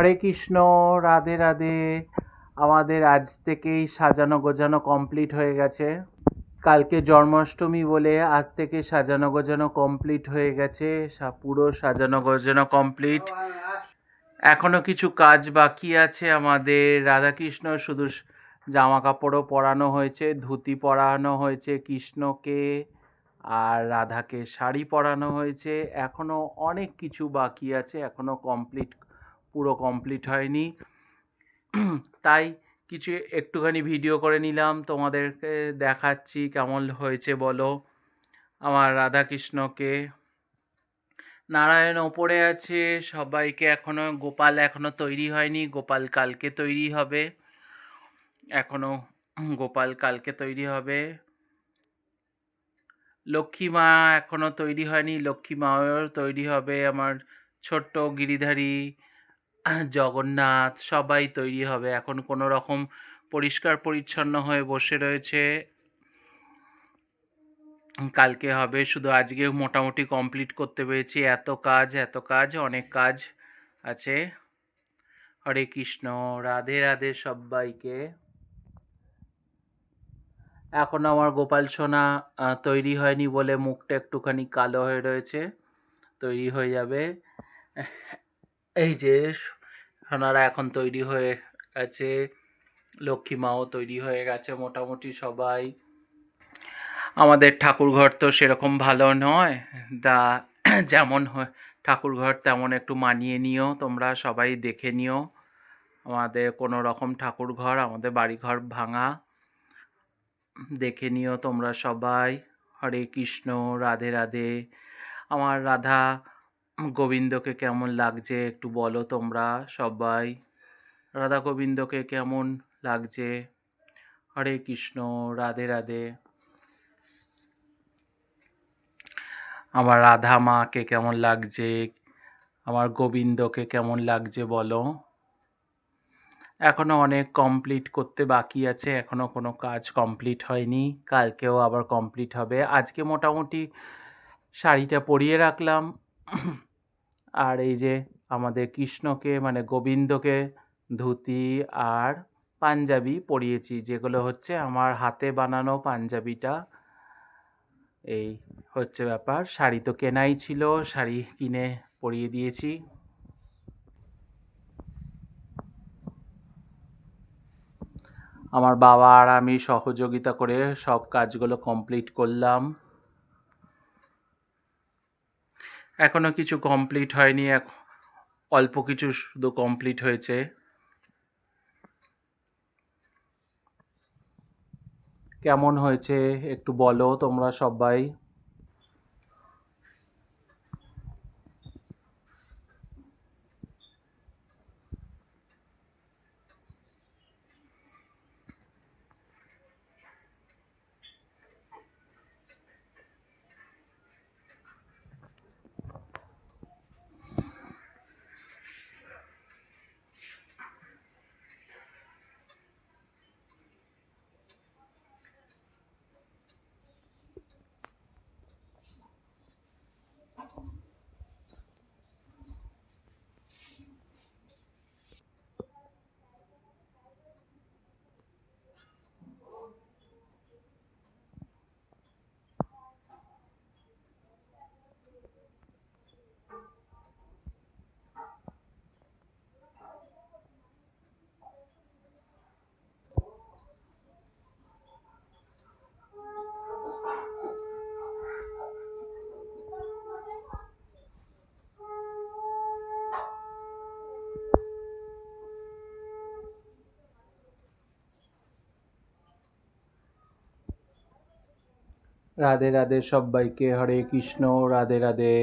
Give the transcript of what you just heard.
হরে কৃষ্ণ, রাধে রাধে। আমাদের আজ থেকেই সাজানো গোজানো কমপ্লিট হয়ে গেছে। কালকে জন্মাষ্টমী বলে আজ থেকে সাজানো গোজানো কমপ্লিট হয়ে গেছে। পুরো সাজানো গোজানো কমপ্লিট এখনও কিছু কাজ বাকি আছে আমাদের। রাধাকৃষ্ণ শুধু জামা কাপড়ও পরানো হয়েছে, ধুতি পরানো হয়েছে কৃষ্ণকে, আর রাধাকে শাড়ি পরানো হয়েছে। এখনও অনেক কিছু বাকি আছে, এখনও কমপ্লিট পুরো কমপ্লিট হয়নি। তাই কিছু একটুখানি ভিডিও করে নিলাম, তোমাদেরকে দেখাচ্ছি কেমন হয়েছে বলো। আমার রাধাকৃষ্ণকে। নারায়ণ ওপরে আছে, সবাইকে এখনও, গোপাল এখনও তৈরি হয়নি, গোপাল কালকে তৈরি হবে। এখনও গোপাল কালকে তৈরি হবে। লক্ষ্মী মা এখনও তৈরি হয়নি, লক্ষ্মী মাও তৈরি হবে, আমার ছোট্ট গিরিধারী। জগন্নাথ, সবাই তৈরি হবে। এখন কোনো রকম পরিষ্কার পরিচ্ছন্ন হয়ে বসে রয়েছে। কালকে হবে। শুধু আজকে মোটামুটি কমপ্লিট করতে পেরেছি। এত কাজ এত কাজ, অনেক কাজ আছে। হরে কৃষ্ণ। রাধে রাধে সবাইকে। এখন আমার গোপাল সোনা তৈরি হয়নি বলে মুখটা একটুখানি কালো হয়ে রয়েছে। তৈরি হয়ে যাবে। এই যে সোনারা এখন তৈরি হয়ে গেছে, লক্ষ্মী মাও তৈরি হয়ে গেছে মোটামুটি সবাই। আমাদের ঠাকুরঘর তো সেরকম ভালো নয় দা যেমন ঠাকুরঘর তেমন একটু মানিয়ে নিও, তোমরা সবাই দেখে নিও। আমাদের কোনো রকম ঠাকুরঘর, আমাদের বাড়িঘর ভাঙা। দেখে নিও তোমরা সবাই। হরে কৃষ্ণ, রাধে রাধে। আমার রাধা গোবিন্দকে কেমন লাগছে একটু বলো তোমরা সবাই। রাধা গোবিন্দকে কেমন লাগছে? হরে কৃষ্ণ, রাধে রাধে। আমার রাধা মাকে কেমন লাগছে? আমার গোবিন্দকে কেমন লাগছে বলো। এখনও অনেক কমপ্লিট করতে বাকি আছে, এখনও কোনো কাজ কমপ্লিট হয়নি, কালকেও আবার কমপ্লিট হবে। আজকে মোটামুটি শাড়িটা পরিয়ে রাখলাম। আর এই যে আমাদের কৃষ্ণকে মানে গোবিন্দকে ধুতি আর পাঞ্জাবি পরিয়েছি, যেগুলো হচ্ছে আমার হাতে বানানো পাঞ্জাবিটা। এই হচ্ছে ব্যাপার। শাড়ি তো কেনাই ছিল, শাড়ি কিনে পরিয়ে দিয়েছি। আমার বাবা আর আমি সহযোগিতা করে সব কাজগুলো কমপ্লিট করলাম। এখনও কিছু কমপ্লিট হয়নি অল্প কিছু শুধু কমপ্লিট হয়েছে। কেমন হয়েছে একটু বলো তোমরা সবাই। রাধে রাধে সবাইকে হরে কৃষ্ণ রাধে রাধে।